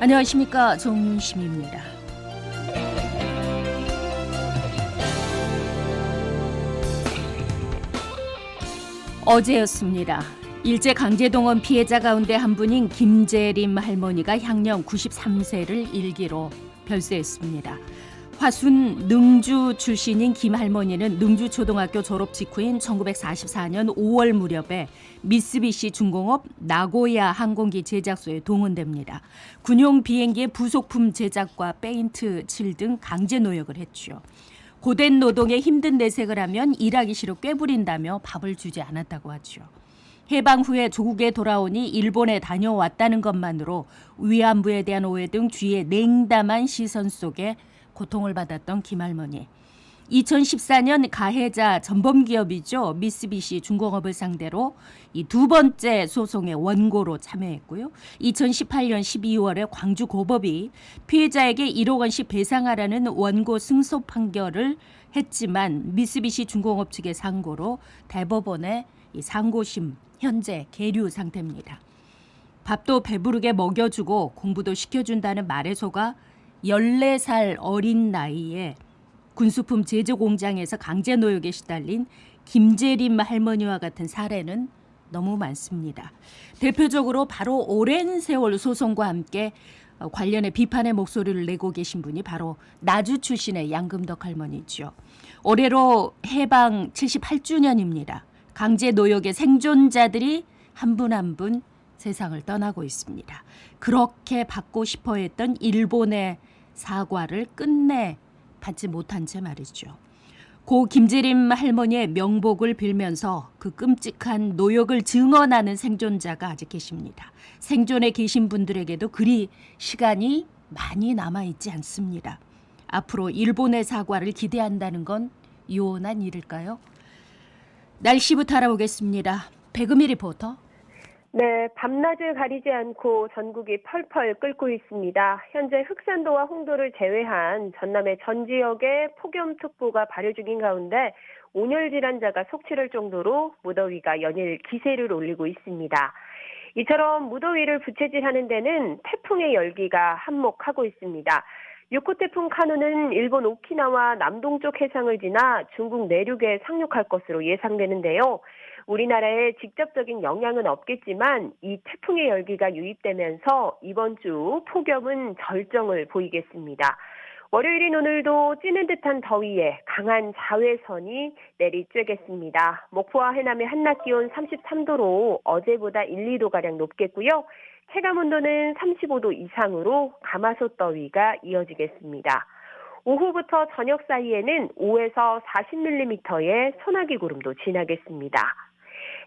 안녕하십니까 정윤심입니다. 어제였습니다. 일제 강제동원 피해자 가운데 한 분인 김재림 할머니가 향년 93세를 일기로 별세했습니다. 화순 능주 출신인 김 할머니는 능주 초등학교 졸업 직후인 1944년 5월 무렵에 미쓰비시 중공업 나고야 항공기 제작소에 동원됩니다. 군용 비행기의 부속품 제작과 페인트 칠 등 강제 노역을 했죠. 고된 노동에 힘든 내색을 하면 일하기 싫어 꾀부린다며 밥을 주지 않았다고 하죠. 해방 후에 조국에 돌아오니 일본에 다녀왔다는 것만으로 위안부에 대한 오해 등 뒤에 냉담한 시선 속에 고통을 받았던 김할머니. 2014년 가해자 전범기업이죠. 미쓰비시 중공업을 상대로 이 두 번째 소송의 원고로 참여했고요. 2018년 12월에 광주 고법이 피해자에게 1억 원씩 배상하라는 원고 승소 판결을 했지만 미쓰비시 중공업 측의 상고로 대법원의 이 상고심 현재 계류 상태입니다. 밥도 배부르게 먹여주고 공부도 시켜준다는 말에 속아 14살 어린 나이에 군수품 제조 공장에서 강제 노역에 시달린 김재림 할머니와 같은 사례는 너무 많습니다. 대표적으로 바로 오랜 세월 소송과 함께 어, 관련해 비판의 목소리를 내고 계신 분이 바로 나주 출신의 양금덕 할머니죠. 올해로 해방 78주년입니다. 강제 노역의 생존자들이 한 분 한 분 세상을 떠나고 있습니다. 그렇게 받고 싶어 했던 일본의 사과를 끝내 받지 못한 채 말이죠. 고 김재림 할머니의 명복을 빌면서 그 끔찍한 노역을 증언하는 생존자가 아직 계십니다. 생존에 계신 분들에게도 그리 시간이 많이 남아 있지 않습니다. 앞으로 일본의 사과를 기대한다는 건 요원한 일일까요? 날씨부터 알아보겠습니다. 배금희 리포터. 네, 밤낮을 가리지 않고 전국이 펄펄 끓고 있습니다. 현재 흑산도와 홍도를 제외한 전남의 전 지역에 폭염특보가 발효 중인 가운데 온열 질환자가 속출할 정도로 무더위가 연일 기세를 올리고 있습니다. 이처럼 무더위를 부채질하는 데는 태풍의 열기가 한몫하고 있습니다. 6호 태풍 카누는 일본 오키나와 남동쪽 해상을 지나 중국 내륙에 상륙할 것으로 예상되는데요. 우리나라에 직접적인 영향은 없겠지만 이 태풍의 열기가 유입되면서 이번 주 폭염은 절정을 보이겠습니다. 월요일인 오늘도 찌는 듯한 더위에 강한 자외선이 내리쬐겠습니다. 목포와 해남의 한낮 기온 33도로 어제보다 1, 2도가량 높겠고요. 체감 온도는 35도 이상으로 가마솥 더위가 이어지겠습니다. 오후부터 저녁 사이에는 5에서 40mm의 소나기 구름도 지나겠습니다.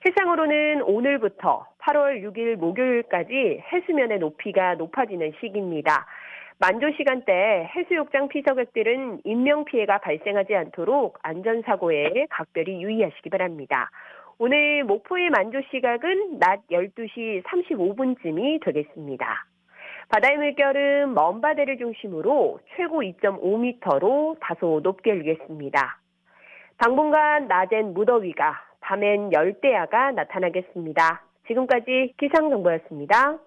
해상으로는 오늘부터 8월 6일 목요일까지 해수면의 높이가 높아지는 시기입니다. 만조 시간대 해수욕장 피서객들은 인명피해가 발생하지 않도록 안전사고에 각별히 유의하시기 바랍니다. 오늘 목포의 만조 시각은 낮 12시 35분쯤이 되겠습니다. 바다의 물결은 먼 바다를 중심으로 최고 2.5m로 다소 높게 일겠습니다. 당분간 낮엔 무더위가, 밤엔 열대야가 나타나겠습니다. 지금까지 기상정보였습니다.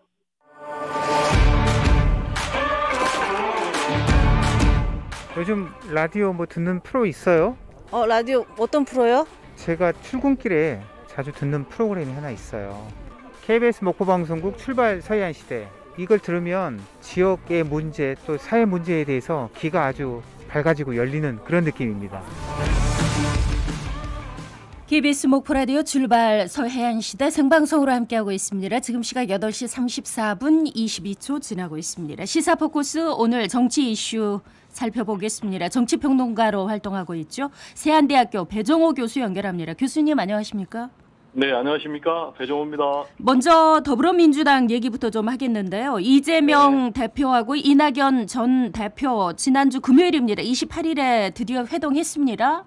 요즘 라디오 뭐 듣는 프로 있어요? 어, 라디오 어떤 프로요? 제가 출근길에 자주 듣는 프로그램이 하나 있어요. KBS 목포방송국 출발 서해안 시대. 이걸 들으면 지역의 문제 또 사회 문제에 대해서 귀가 아주 밝아지고 열리는 그런 느낌입니다. KBS 목포라디오 출발 서해안 시대 생방송으로 함께하고 있습니다. 지금 시각 8시 34분 22초 지나고 있습니다. 시사 포커스 오늘 정치 이슈 살펴보겠습니다. 정치평론가로 활동하고 있죠. 세안대학교 배정호 교수 연결합니다. 교수님 안녕하십니까? 네, 안녕하십니까. 배정호입니다. 먼저 더불어민주당 얘기부터 좀 하겠는데요. 이재명 대표하고 이낙연 전 대표 지난주 금요일입니다. 28일에 드디어 회동했습니다.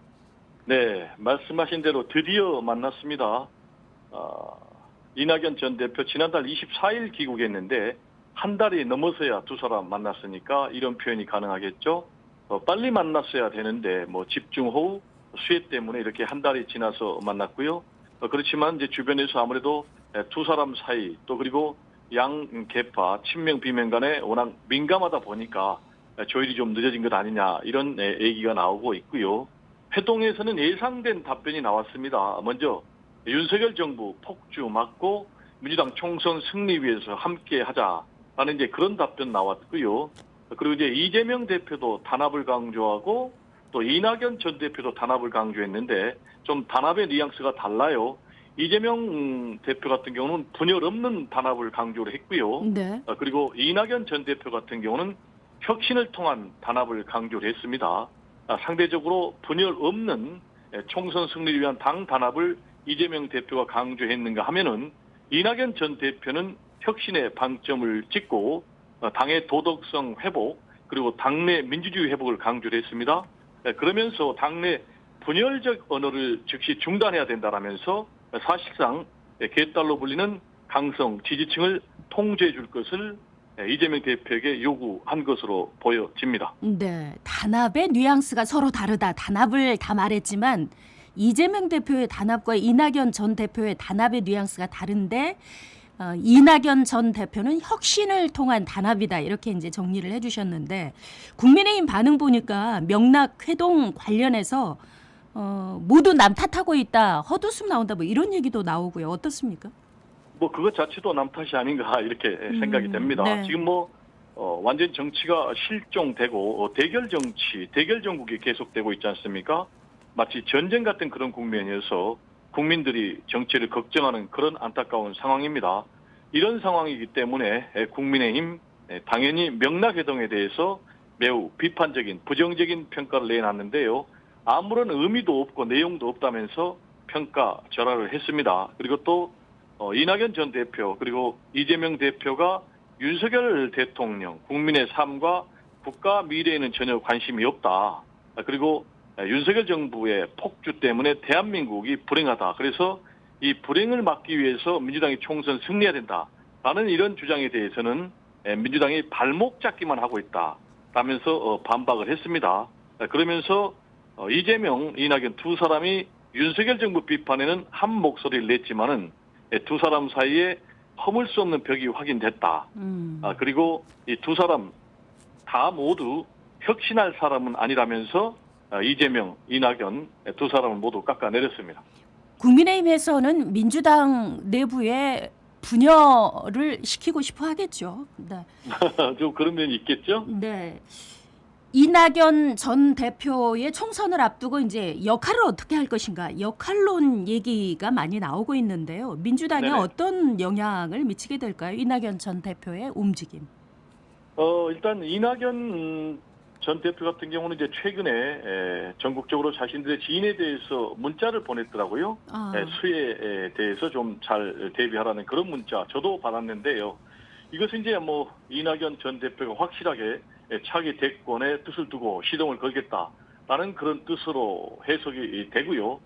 네, 말씀하신 대로 드디어 만났습니다. 어, 이낙연 전 대표 지난달 24일 귀국했는데 한 달이 넘어서야 두 사람 만났으니까 이런 표현이 가능하겠죠. 어, 빨리 만났어야 되는데 뭐 집중 호우, 수해 때문에 이렇게 한 달이 지나서 만났고요. 어, 그렇지만 이제 주변에서 아무래도 두 사람 사이 또 그리고 양 개파 친명 비명 간에 워낙 민감하다 보니까 조율이 좀 늦어진 것 아니냐 이런 예, 얘기가 나오고 있고요. 회동에서는 예상된 답변이 나왔습니다. 먼저 윤석열 정부 폭주 막고 민주당 총선 승리 위해서 함께 하자라는 이제 그런 답변 나왔고요. 그리고 이제 이재명 대표도 단합을 강조하고 또 이낙연 전 대표도 단합을 강조했는데 좀 단합의 뉘앙스가 달라요. 이재명 음, 대표 같은 경우는 분열 없는 단합을 강조를 했고요. 네. 어, 그리고 이낙연 전 대표 같은 경우는 혁신을 통한 단합을 강조를 했습니다. 아, 상대적으로 분열 없는 에, 총선 승리를 위한 당 단합을 이재명 대표가 강조했는가 하면은 이낙연 전 대표는 혁신의 방점을 찍고 어, 당의 도덕성 회복 그리고 당내 민주주의 회복을 강조를 했습니다. 에, 그러면서 당내 분열적 언어를 즉시 중단해야 된다라면서 사실상 에, 개딸로 불리는 강성 지지층을 통제해 줄 것을 에, 이재명 대표에게 요구한 것으로 보여집니다. 네. 단합의 뉘앙스가 서로 다르다. 단합을 다 말했지만 이재명 대표의 단합과 이낙연 전 대표의 단합의 뉘앙스가 다른데 어, 이낙연 전 대표는 혁신을 통한 단합이다 이렇게 이제 정리를 해주셨는데 국민의힘 반응 보니까 명락 회동 관련해서 어, 모두 남 탓하고 있다 헛웃음 나온다 뭐 이런 얘기도 나오고요 어떻습니까? 뭐 그것 자체도 남 탓이 아닌가 이렇게 음, 생각이 됩니다. 네. 지금 뭐 어, 완전 정치가 실종되고 어, 대결 정치, 대결 정국이 계속되고 있지 않습니까? 마치 전쟁 같은 그런 국면이어서 국민들이 정치를 걱정하는 그런 안타까운 상황입니다. 이런 상황이기 때문에 에, 국민의힘 에, 당연히 명락회동에 대해서 매우 비판적인 부정적인 평가를 내놨는데요. 아무런 의미도 없고 내용도 없다면서 평가 절하를 했습니다. 그리고 또 어, 이낙연 전 대표 그리고 이재명 대표가 윤석열 대통령 국민의 삶과 국가 미래에는 전혀 관심이 없다. 아, 그리고 윤석열 정부의 폭주 때문에 대한민국이 불행하다. 그래서 이 불행을 막기 위해서 민주당이 총선 승리해야 된다 라는 이런 주장에 대해서는 에, 민주당이 발목 잡기만 하고 있다. 라면서 어, 반박을 했습니다. 아, 그러면서 어, 이재명, 이낙연 두 사람이 윤석열 정부 비판에는 한 목소리를 냈지만은 예, 두 사람 사이에 허물 수 없는 벽이 확인됐다. 음. 아, 그리고 이 두 사람 다 모두 혁신할 사람은 아니라면서 아, 이재명, 이낙연 두 사람을 모두 깎아내렸습니다. 국민의힘에서는 민주당 내부에 분열을 시키고 싶어 하겠죠. 네. 좀 그런 면이 있겠죠? 네. 이낙연 전 대표의 총선을 앞두고 이제 역할을 어떻게 할 것인가 역할론 얘기가 많이 나오고 있는데요. 민주당에 네네. 어떤 영향을 미치게 될까요? 이낙연 전 대표의 움직임. 어, 일단 이낙연 음, 전 대표 같은 경우는 이제 최근에 에, 전국적으로 자신들의 지인에 대해서 문자를 보냈더라고요. 아, 에, 수혜에 대해서 좀 잘 대비하라는 그런 문자 저도 받았는데요. 이것은 이제 뭐 이낙연 전 대표가 확실하게 에, 차기 대권에 뜻을 두고 시동을 걸겠다라는 그런 뜻으로 해석이 되고요.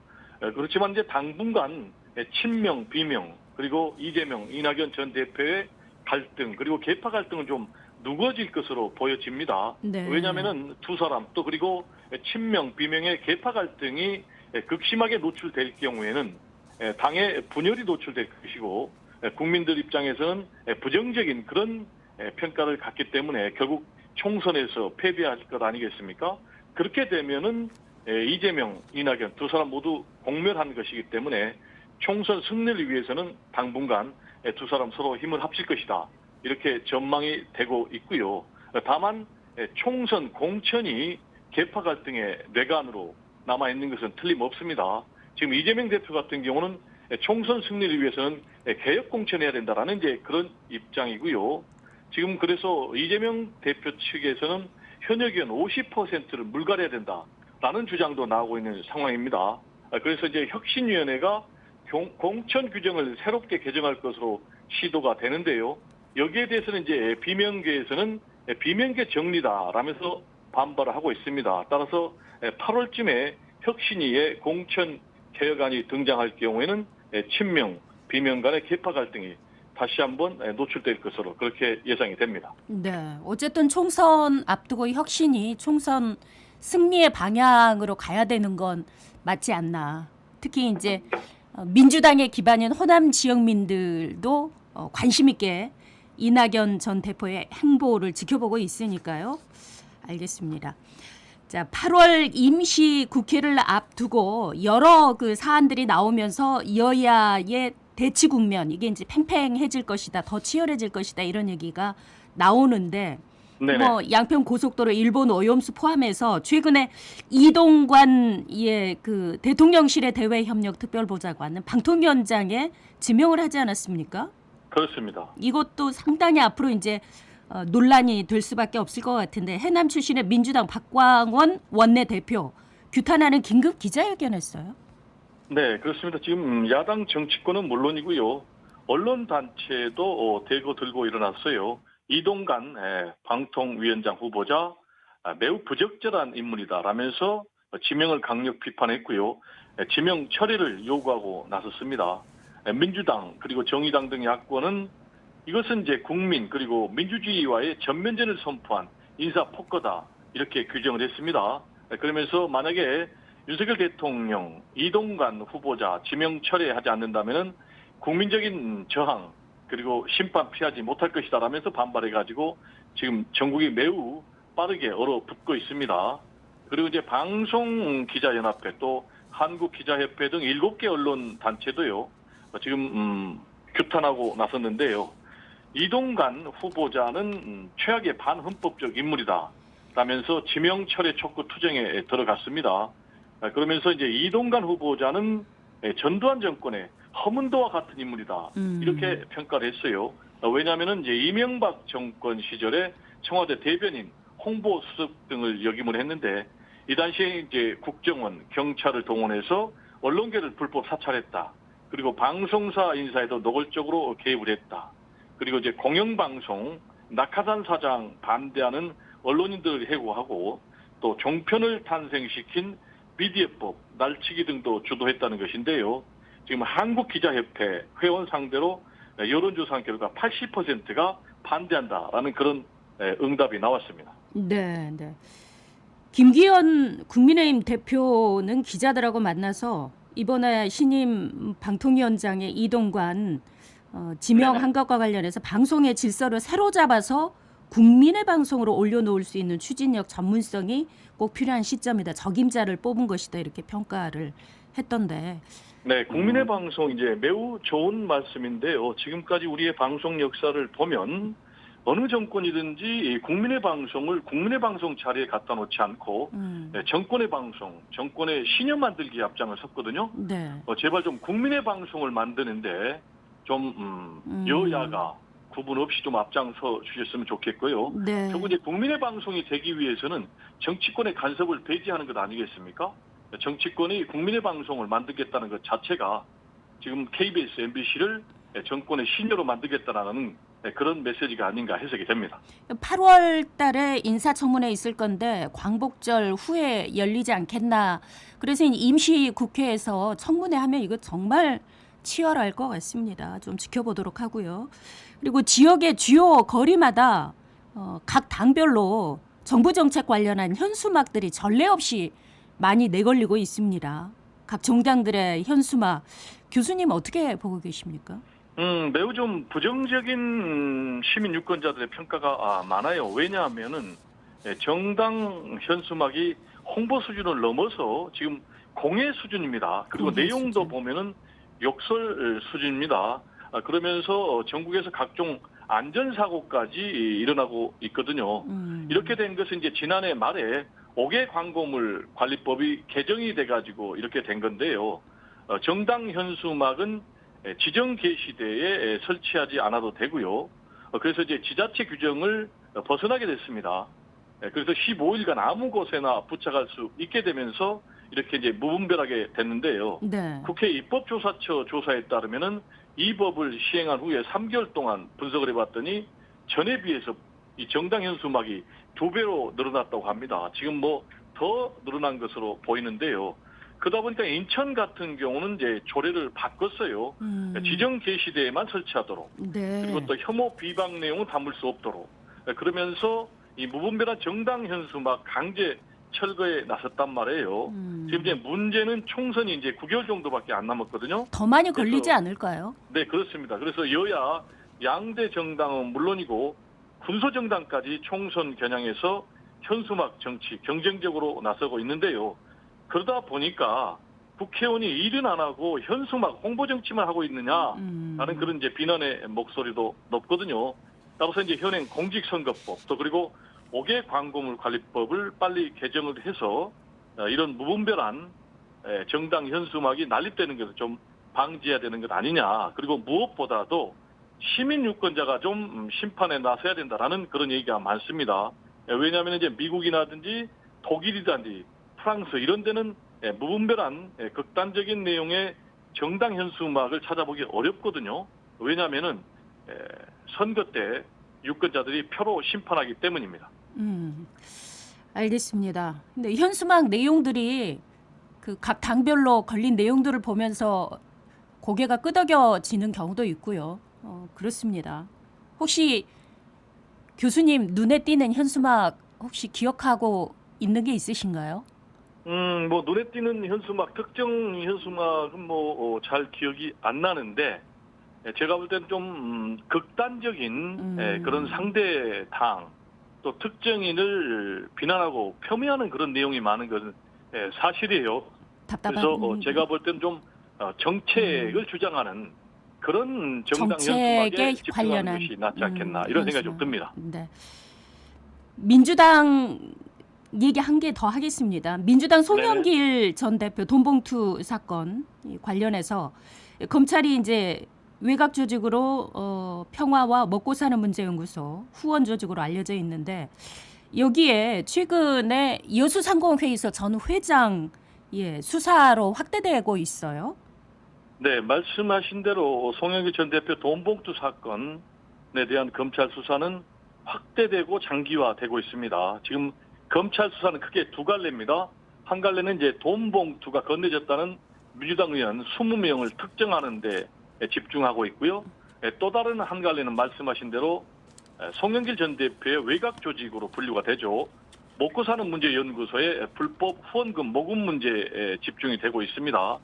에, 그렇지만 이제 당분간 에, 친명, 비명 그리고 이재명, 이낙연 전 대표의 갈등 그리고 개파 갈등은 좀 누거질 것으로 보여집니다. 네. 왜냐하면은 두 사람 또 그리고 친명 비명의 개파 갈등이 극심하게 노출될 경우에는 당의 분열이 노출될 것이고 국민들 입장에서는 부정적인 그런 평가를 갖기 때문에 결국 총선에서 패배할 것 아니겠습니까? 그렇게 되면은 이재명, 이낙연 두 사람 모두 공멸한 것이기 때문에 총선 승리를 위해서는 당분간 두 사람 서로 힘을 합칠 것이다. 이렇게 전망이 되고 있고요. 다만 총선 공천이 개파 갈등의 뇌관으로 남아 있는 것은 틀림없습니다. 지금 이재명 대표 같은 경우는 총선 승리를 위해서는 개혁 공천해야 된다라는 이제 그런 입장이고요. 지금 그래서 이재명 대표 측에서는 현역 의원 50%를 물갈해야 된다라는 주장도 나오고 있는 상황입니다. 그래서 이제 혁신위원회가 공- 공천 규정을 새롭게 개정할 것으로 시도가 되는데요. 여기에 대해서는 이제 비명계에서는 비명계 정리다라면서 반발을 하고 있습니다. 따라서 8월쯤에 혁신위의 공천 개혁안이 등장할 경우에는 친명, 비명 간의 개파 갈등이 다시 한번 노출될 것으로 그렇게 예상이 됩니다. 네. 어쨌든 총선 앞두고 혁신이 총선 승리의 방향으로 가야 되는 건 맞지 않나. 특히 이제 어, 민주당의 기반인 호남 지역민들도 어, 관심 있게 이낙연 전 대표의 행보를 지켜보고 있으니까요. 알겠습니다. 자, 8월 임시 국회를 앞두고 여러 그 사안들이 나오면서 여야의 대치 국면 이게 이제 팽팽해질 것이다, 더 치열해질 것이다 이런 얘기가 나오는데 네네. 뭐 양평 고속도로 일본 오염수 포함해서 최근에 이동관 예그 대통령실의 대외 협력 특별 보좌관은 방통위원장에 지명을 하지 않았습니까? 그렇습니다. 이것도 상당히 앞으로 이제 어, 논란이 될 수밖에 없을 것 같은데 해남 출신의 민주당 박광원 원내 대표 규탄하는 긴급 기자회견했어요. 네, 그렇습니다. 지금 야당 정치권은 물론이고요. 언론 단체도 어, 대거 들고 일어났어요. 이동관 에, 방통위원장 후보자 아, 매우 부적절한 인물이다라면서 지명을 강력 비판했고요. 에, 지명 처리를 요구하고 나섰습니다. 에, 민주당 그리고 정의당 등 야권은 이것은 이제 국민 그리고 민주주의와의 전면전을 선포한 인사 폭거다 이렇게 규정을 했습니다. 에, 그러면서 만약에 윤석열 대통령 이동관 후보자 지명 철회하지 않는다면은 국민적인 저항 그리고 심판 피하지 못할 것이다라면서 반발해가지고 지금 전국이 매우 빠르게 얼어붙고 있습니다. 그리고 이제 방송 기자 연합회 또 한국 기자협회 등 7개 언론 단체도요 어, 지금 음, 규탄하고 나섰는데요. 이동관 후보자는 음, 최악의 반헌법적 인물이다. 라면서 지명 철회 촉구 투쟁에 들어갔습니다. 아, 그러면서 이제 이동관 후보자는 예, 전두환 정권의 허문도와 같은 인물이다. 음. 이렇게 평가를 했어요. 어, 왜냐하면은 이제 이명박 정권 시절에 청와대 대변인, 홍보 수석 등을 역임을 했는데 이 당시에 이제 국정원, 경찰을 동원해서 언론계를 불법 사찰했다. 그리고 방송사 인사에도 노골적으로 개입을 했다. 그리고 이제 공영방송, 낙하산 사장 반대하는 언론인들을 해고하고 또 종편을 탄생시킨 미디어법, 날치기 등도 주도했다는 것인데요. 지금 한국기자협회 회원 상대로 여론조사 결과 80%가 반대한다라는 그런 에, 응답이 나왔습니다. 네, 네. 김기현 국민의힘 대표는 기자들하고 만나서 이번에 신임 방통위원장의 이동관 어, 지명한 것과 관련해서 방송의 질서를 새로 잡아서 국민의 방송으로 올려놓을 수 있는 추진력 전문성이 꼭 필요한 시점이다. 적임자를 뽑은 것이다. 이렇게 평가를 했던데. 네, 국민의 방송 이제 매우 좋은 말씀인데요. 지금까지 우리의 방송 역사를 보면 어느 정권이든지 이 국민의 방송을 국민의 방송 자리에 갖다 놓지 않고 음, 네, 정권의 방송, 정권의 신념 만들기 앞장을 섰거든요. 네. 어, 제발 좀 국민의 방송을 만드는데 좀 음, 음. 여야가 구분 없이 좀 앞장서 주셨으면 좋겠고요. 네. 결국 이제 국민의 방송이 되기 위해서는 정치권의 간섭을 배제하는 것 아니겠습니까? 정치권이 국민의 방송을 만들겠다는 것 자체가 지금 KBS, MBC를 정권의 신여로 만들겠다라는 그런 메시지가 아닌가 해석이 됩니다. 8월 달에 인사청문회 있을 건데 광복절 후에 열리지 않겠나. 그래서 임시 국회에서 청문회 하면 이거 정말 치열할 것 같습니다. 좀 지켜보도록 하고요. 그리고 지역의 주요 거리마다 어, 각 당별로 정부 정책 관련한 현수막들이 전례 없이 많이 내걸리고 있습니다. 각 정당들의 현수막 교수님 어떻게 보고 계십니까? 음, 매우 좀 부정적인 시민 유권자들의 평가가 아, 많아요. 왜냐하면은 예, 정당 현수막이 홍보 수준을 넘어서 지금 공예 수준입니다. 그리고 공예 내용도 수준. 보면은 욕설 수준입니다. 아, 그러면서 전국에서 각종 안전사고까지 일어나고 있거든요. 음. 이렇게 된 것은 이제 지난해 말에 5개 광고물 관리법이 개정이 돼가지고 이렇게 된 건데요. 어, 정당 현수막은 에, 지정 게시대에 에, 설치하지 않아도 되고요. 어, 그래서 이제 지자체 규정을 어, 벗어나게 됐습니다. 에, 그래서 15일간 아무 곳에나 부착할 수 있게 되면서 이렇게 이제 무분별하게 됐는데요. 네. 국회 입법조사처 조사에 따르면은 이 법을 시행한 후에 3개월 동안 분석을 해봤더니 전에 비해서 이 정당 현수막이 두 배로 늘어났다고 합니다. 지금 뭐 더 늘어난 것으로 보이는데요. 그러다 보니까 인천 같은 경우는 이제 조례를 바꿨어요. 음. 지정 게시대에만 설치하도록 네. 그리고 또 혐오 비방 내용은 담을 수 없도록 그러면서 이 무분별한 정당 현수막 강제 철거에 나섰단 말이에요. 음. 지금 이제 문제는 총선이 이제 9개월 정도밖에 안 남았거든요. 더 많이 걸리지 그래서- 않을까요? 네, 그렇습니다. 그래서 여야 양대 정당은 물론이고 군소 정당까지 총선 겨냥해서 현수막 정치 경쟁적으로 나서고 있는데요. 그러다 보니까 국회의원이 일은 안 하고 현수막 홍보 정치만 하고 있느냐 음. 라는 그런 이제 비난의 목소리도 높거든요. 따라서 이제 현행 공직선거법 또 그리고 5개 광고물 관리법을 빨리 개정을 해서 어, 이런 무분별한 에, 정당 현수막이 난립되는 것을 좀 방지해야 되는 것 아니냐. 그리고 무엇보다도 시민 유권자가 좀 음, 심판에 나서야 된다라는 그런 얘기가 많습니다. 에, 왜냐하면 이제 미국이라든지 독일이라든지 프랑스 이런 데는 에, 무분별한 에, 극단적인 내용의 정당 현수막을 찾아보기 어렵거든요. 왜냐하면은 에, 선거 때 유권자들이 표로 심판하기 때문입니다. 음, 알겠습니다. 근데 현수막 내용들이 그 각 당별로 걸린 내용들을 보면서 고개가 끄덕여지는 경우도 있고요. 어, 그렇습니다. 혹시 교수님 눈에 띄는 현수막 혹시 기억하고 있는 게 있으신가요? 음, 뭐 눈에 띄는 현수막 특정 현수막은 뭐잘 기억이 안 나는데 에, 제가 볼 때는 좀 음, 극단적인 음. 에, 그런 상대 당 또 특정인을 비난하고 폄훼하는 그런 내용이 많은 것은 에, 사실이에요. 답답한 그래서 어, 음, 제가 볼 때는 좀 어, 정책을 주장하는 그런 정당 정책에 관련한 것이 낫지 않겠나 음, 이런 생각이 좀. 듭니다. 네. 민주당 얘기 한 개 더 하겠습니다. 민주당 송영길 전 대표 돈봉투 사건 이 관련해서 검찰이 이제 외곽 조직으로 어, 평화와 먹고 사는 문제 연구소 후원 조직으로 알려져 있는데 여기에 최근에 여수 상공회의소 전 회장 예, 수사로 확대되고 있어요. 네, 말씀하신 대로 송영기 전 대표 돈봉투 사건에 대한 검찰 수사는 확대되고 장기화되고 있습니다. 지금 검찰 수사는 크게 두 갈래입니다. 한 갈래는 이제 돈봉투가 건네졌다는 민주당 의원 20명을 특정하는 데 집중하고 있고요. 예, 또 다른 한 갈래는 말씀하신 대로 에, 송영길 전 대표의 외곽 조직으로 분류가 되죠. 먹고 사는 문제 연구소의 불법 후원금 모금 문제에 집중이 되고 있습니다.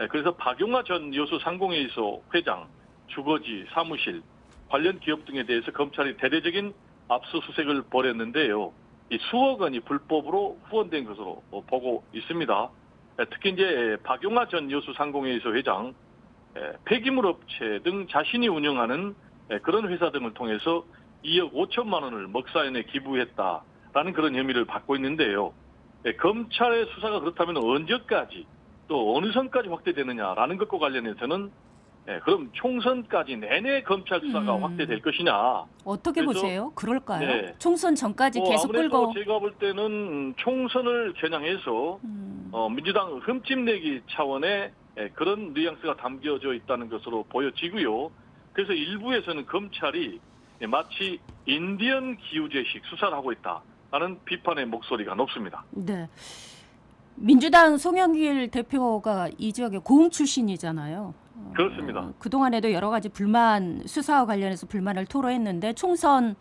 예, 그래서 박용화 전 여수 상공회의소 회장, 주거지, 사무실, 관련 기업 등에 대해서 검찰이 대대적인 압수수색을 벌였는데요. 이 수억 원이 불법으로 후원된 것으로 어, 보고 있습니다. 예, 특히 이제 박용화 전 여수 상공회의소 회장, 예, 폐기물 업체 등 자신이 운영하는 예, 그런 회사 등을 통해서 2억 5천만 원을 먹사연에 기부했다라는 그런 혐의를 받고 있는데요. 예, 검찰의 수사가 그렇다면 언제까지 또 어느 선까지 확대되느냐라는 것과 관련해서는 예, 그럼 총선까지 내내 검찰 수사가 음. 확대될 것이냐. 어떻게 그래서- 보세요? 그럴까요? 네. 총선 전까지 뭐 계속 끌고 제가 볼 때는 총선을 겨냥해서 음. 어, 민주당 흠집내기 차원의 예, 그런 뉘앙스가 담겨져 있다는 것으로 보여지고요. 그래서 일부에서는 검찰이 예, 마치 인디언 기우제식 수사를 하고 있다라는 비판의 목소리가 높습니다. 네. 민주당 송영길 대표가 이 지역의 고흥 출신이잖아요. 어, 그렇습니다. 그동안에도 여러 가지 불만 수사와 관련해서 불만을 토로했는데 총선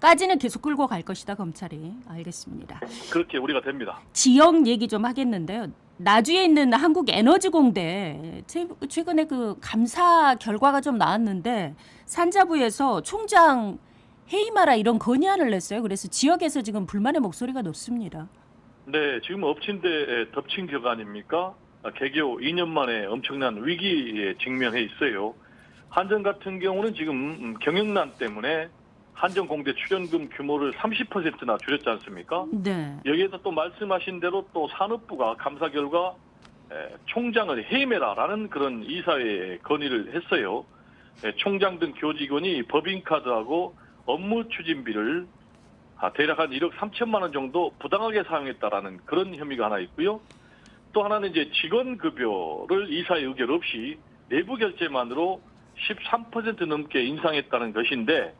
까지는 계속 끌고 갈 것이다 검찰이 알겠습니다. 그렇게 우리가 됩니다. 지역 얘기 좀 하겠는데요. 나주에 있는 한국 에너지공대 최- 최근에 그 감사 결과가 좀 나왔는데 산자부에서 총장 해임하라 이런 건의안을 냈어요. 그래서 지역에서 지금 불만의 목소리가 높습니다. 네, 지금 엎친 데 덮친 격 아닙니까? 아, 개교 2년 만에 엄청난 위기에 직면해 있어요. 한전 같은 경우는 지금 음, 경영난 때문에 한전 공대 출연금 규모를 30%나 줄였지 않습니까? 네. 여기에서 또 말씀하신 대로 또 산업부가 감사 결과 에, 총장을 해임해라라는 그런 이사회에 건의를 했어요. 에, 총장 등 교직원이 법인카드하고 업무 추진비를 아, 대략 한 1억 3천만 원 정도 부당하게 사용했다라는 그런 혐의가 하나 있고요. 또 하나는 이제 직원 급여를 이사의 의결 없이 내부 결제만으로 13% 넘게 인상했다는 것인데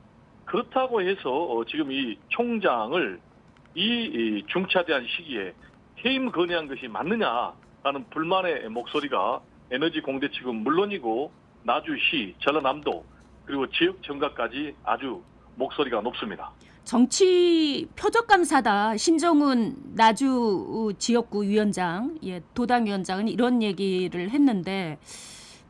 그렇다고 해서 어, 지금 이 총장을 이, 이 중차대한 시기에 해임 건의한 것이 맞느냐라는 불만의 목소리가 에너지 공대 측은 물론이고 나주시, 전라남도 그리고 지역 정가까지 아주 목소리가 높습니다. 정치 표적 감사다 신정훈 나주 지역구 위원장, 예, 도당 위원장은 이런 얘기를 했는데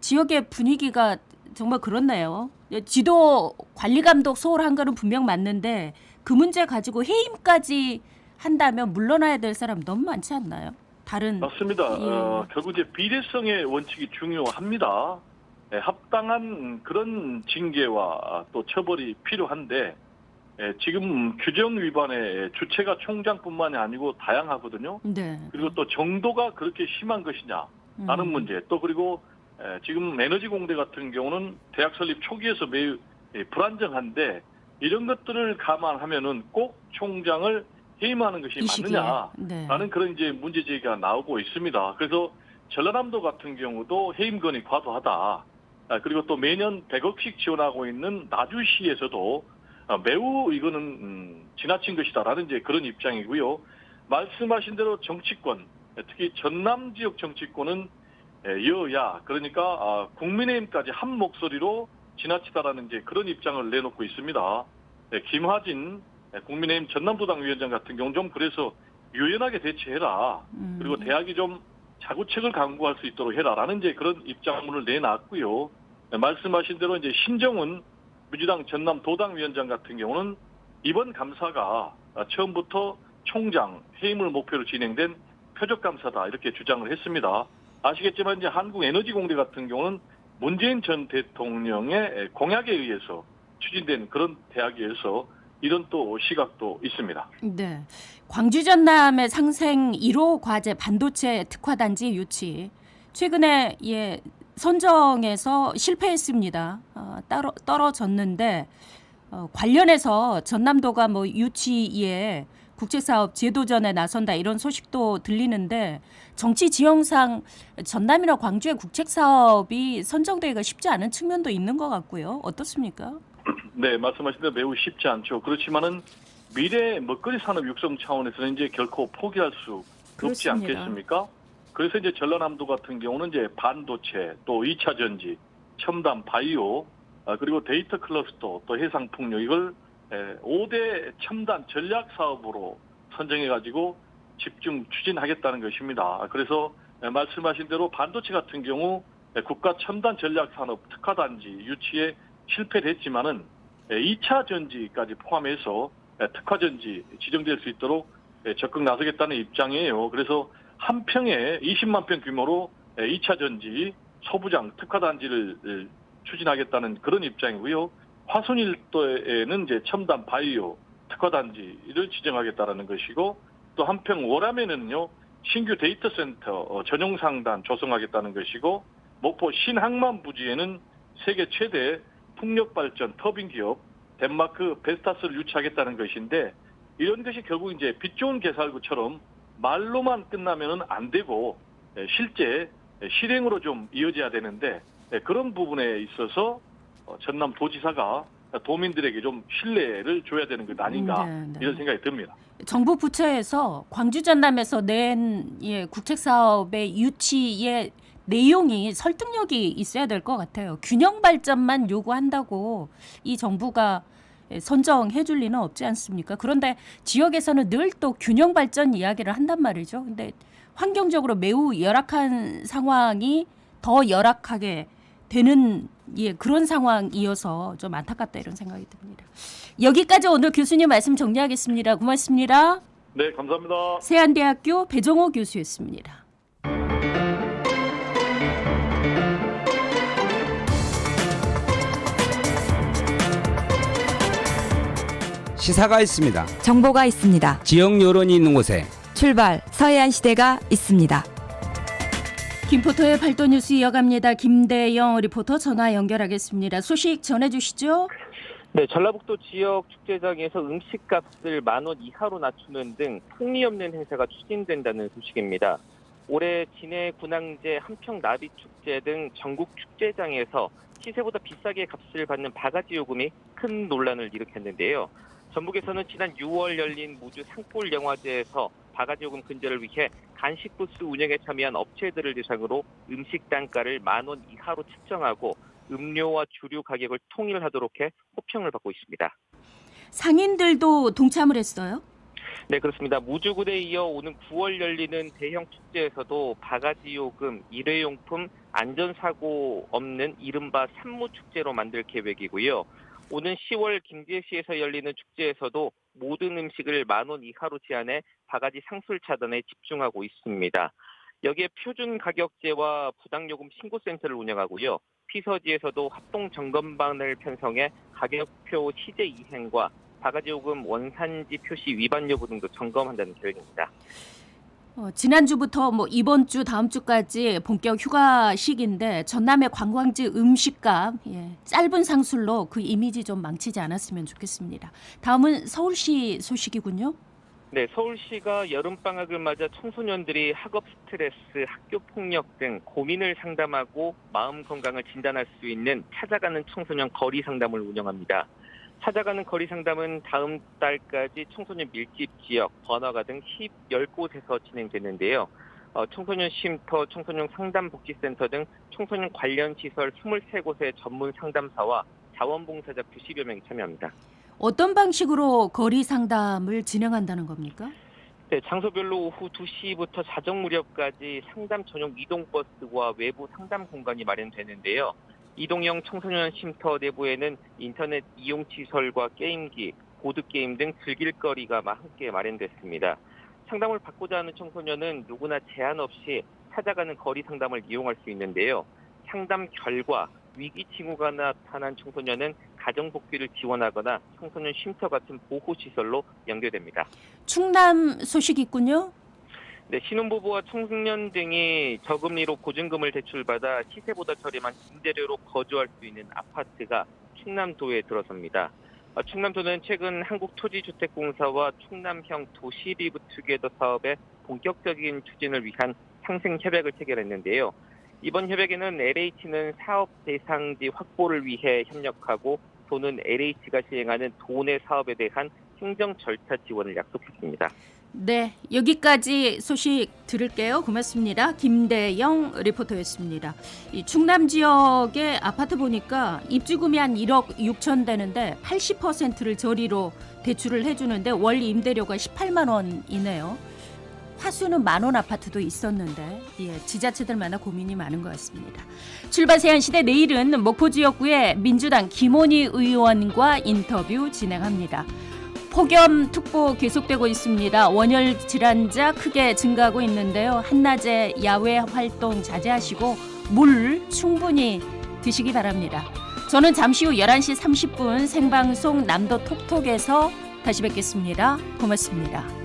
지역의 분위기가 정말 그렇네요. 지도 관리 감독 소홀 한 거는 분명 맞는데 그 문제 가지고 해임까지 한다면 물러나야 될 사람 너무 많지 않나요? 다른 맞습니다. 예. 어, 결국 이제 비례성의 원칙이 중요합니다. 예, 합당한 그런 징계와 또 처벌이 필요한데 예, 지금 규정 위반의 주체가 총장뿐만이 아니고 다양하거든요. 네. 그리고 또 정도가 그렇게 심한 것이냐 라는 음. 문제 또 그리고 에, 지금 에너지 공대 같은 경우는 대학 설립 초기에서 매우 예, 불안정한데 이런 것들을 감안하면은 꼭 총장을 해임하는 것이 이 시기에. 맞느냐 네. 라는 그런 이제 문제 제기가 나오고 있습니다. 그래서 전라남도 같은 경우도 해임건이 과도하다. 아, 그리고 또 매년 100억씩 지원하고 있는 나주시에서도 아, 매우 이거는 음, 지나친 것이다라는 이제 그런 입장이고요. 말씀하신 대로 정치권, 특히 전남 지역 정치권은 에, 여야 그러니까 아, 국민의힘까지 한 목소리로 지나치다라는 이제 그런 입장을 내놓고 있습니다. 네, 김화진 에, 국민의힘 전남도당 위원장 같은 경우 좀 그래서 유연하게 대처해라. 음. 그리고 대학이 좀 자구책을 강구할 수 있도록 해라라는 이제 그런 입장문을 내놨고요. 네, 말씀하신 대로 이제 신정훈 민주당 전남 도당 위원장 같은 경우는 이번 감사가 아, 처음부터 총장 해임을 목표로 진행된 표적 감사다 이렇게 주장을 했습니다. 아시겠지만 이제 한국 에너지 공대 같은 경우는 문재인 전 대통령의 공약에 의해서 추진된 그런 대학이어서 이런 또 시각도 있습니다. 네. 광주 전남의 상생 1호 과제 반도체 특화 단지 유치 최근에 예 선정에서 실패했습니다. 어, 따로 떨어졌는데 어, 관련해서 전남도가 뭐 유치에 국제사업 제도전에 나선다 이런 소식도 들리는데 정치 지형상 전남이나 광주의 국책사업이 선정되기가 쉽지 않은 측면도 있는 것 같고요. 어떻습니까? 네, 말씀하신 대로 매우 쉽지 않죠. 그렇지만은 미래 먹거리 산업 육성 차원에서는 이제 결코 포기할 수 없지 그렇습니다. 않겠습니까? 그래서 이제 전라남도 같은 경우는 이제 반도체, 또 2차 전지, 첨단 바이오, 아, 그리고 데이터 클러스터, 또 해상 풍력 이걸 에, 5대 첨단 전략 사업으로 선정해 가지고 집중 추진하겠다는 것입니다. 그래서 에, 말씀하신 대로 반도체 같은 경우 에, 국가 첨단 전략 산업 특화 단지 유치에 실패를 했지만은 2차 전지까지 포함해서 에, 특화 전지 지정될 수 있도록 에, 적극 나서겠다는 입장이에요. 그래서 한 평에 20만 평 규모로 2차 전지 소부장 특화 단지를 에, 추진하겠다는 그런 입장이고요. 화순일도에는 이제 첨단 바이오 특화 단지를 지정하겠다라는 것이고 또 한평 월암에는요 신규 데이터 센터 어, 전용 상단 조성하겠다는 것이고 목포 신항만 부지에는 세계 최대 풍력 발전 터빈 기업 덴마크 베스타스를 유치하겠다는 것인데 이런 것이 결국 이제 빛 좋은 개살구처럼 말로만 끝나면은 안 되고 에, 실제 실행으로 좀 이어져야 되는데 에, 그런 부분에 있어서 어, 전남 도지사가 도민들에게 좀 신뢰를 줘야 되는 것 아닌가 네, 네. 이런 생각이 듭니다. 정부 부처에서 광주 전남에서 낸 예, 국책 사업의 유치의 내용이 설득력이 있어야 될 것 같아요. 균형 발전만 요구한다고 이 정부가 예, 선정해 줄 리는 없지 않습니까? 그런데 지역에서는 늘 또 균형 발전 이야기를 한단 말이죠. 근데 환경적으로 매우 열악한 상황이 더 열악하게 되는 예, 그런 상황이어서 좀 안타깝다 이런 생각이 듭니다. 여기까지 오늘 교수님 말씀 정리하겠습니다. 고맙습니다. 네, 감사합니다. 세안대학교 배정호 교수였습니다. 시사가 있습니다. 정보가 있습니다. 지역 여론이 있는 곳에 출발 서해안 시대가 있습니다. 김포터의 발도 뉴스 이어갑니다. 김대영 리포터 전화 연결하겠습니다. 소식 전해주시죠. 네, 전라북도 지역 축제장에서 음식값을 만 원 이하로 낮추는 등 폭리없는 행사가 추진된다는 소식입니다. 올해 진해 군항제 한평 나비 축제 등 전국 축제장에서 시세보다 비싸게 값을 받는 바가지 요금이 큰 논란을 일으켰는데요. 전북에서는 지난 6월 열린 무주 산골 영화제에서 바가지 요금 근절을 위해 간식 부스 운영에 참여한 업체들을 대상으로 음식 단가를 만 원 이하로 책정하고 음료와 주류 가격을 통일하도록 해 호평을 받고 있습니다. 상인들도 동참을 했어요. 네, 그렇습니다. 무주군에 이어 오는 9월 열리는 대형 축제에서도 바가지 요금, 일회용품, 안전사고 없는 이른바 산무축제로 만들 계획이고요. 오는 10월 김제시에서 열리는 축제에서도 모든 음식을 만 원 이하로 제한해 바가지 상술 차단에 집중하고 있습니다. 여기에 표준 가격제와 부당요금 신고센터를 운영하고요. 피서지에서도 합동 점검반을 편성해 가격표 시제 이행과 바가지 요금 원산지 표시 위반 여부 등도 점검한다는 계획입니다. 어, 지난주부터 뭐 이번 주 다음 주까지 본격 휴가 시기인데 전남의 관광지 음식값 예, 짧은 상술로 그 이미지 좀 망치지 않았으면 좋겠습니다. 다음은 서울시 소식이군요. 네, 서울시가 여름방학을 맞아 청소년들이 학업 스트레스, 학교 폭력 등 고민을 상담하고 마음 건강을 진단할 수 있는 찾아가는 청소년 거리 상담을 운영합니다. 찾아가는 거리 상담은 다음 달까지 청소년 밀집 지역, 번화가 등 10, 10곳에서 진행되는데요. 어, 청소년 쉼터, 청소년 상담복지센터 등 청소년 관련 시설 23곳의 전문 상담사와 자원봉사자 90여 명이 참여합니다. 어떤 방식으로 거리 상담을 진행한다는 겁니까? 네, 장소별로 오후 2시부터 자정 무렵까지 상담 전용 이동 버스와 외부 상담 공간이 마련되는데요. 이동형 청소년 쉼터 내부에는 인터넷 이용 시설과 게임기, 보드게임 등 즐길 거리가 마- 함께 마련됐습니다. 상담을 받고자 하는 청소년은 누구나 제한 없이 찾아가는 거리 상담을 이용할 수 있는데요. 상담 결과 위기 징후가 나타난 청소년은 가정 복귀를 지원하거나 청소년 쉼터 같은 보호 시설로 연결됩니다. 충남 소식 있군요. 네, 신혼부부와 청소년 등이 저금리로 보증금을 대출받아 시세보다 저렴한 임대료로 거주할 수 있는 아파트가 충남도에 들어섭니다. 어, 충남도는 최근 한국토지주택공사와 충남형 도시리브 투게더 사업의 본격적인 추진을 위한 상생 협약을 체결했는데요. 이번 협약에는 LH는 사업 대상지 확보를 위해 협력하고 도는 LH가 시행하는 도내 사업에 대한 행정 절차 지원을 약속했습니다. 네, 여기까지 소식 들을게요. 고맙습니다. 김대영 리포터였습니다. 이 충남 지역의 아파트 보니까 입주금이 한 1억 6천 되는데 80%를 저리로 대출을 해주는데 월 임대료가 18만 원이네요. 화수는 만원 아파트도 있었는데 예, 지자체들마다 고민이 많은 것 같습니다. 출발 세안시대 내일은 목포 지역구의 민주당 김원희 의원과 인터뷰 진행합니다. 폭염 특보 계속되고 있습니다. 원열 질환자 크게 증가하고 있는데요. 한낮에 야외 활동 자제하시고 물 충분히 드시기 바랍니다. 저는 잠시 후 11시 30분 생방송 남도 톡톡에서 다시 뵙겠습니다. 고맙습니다.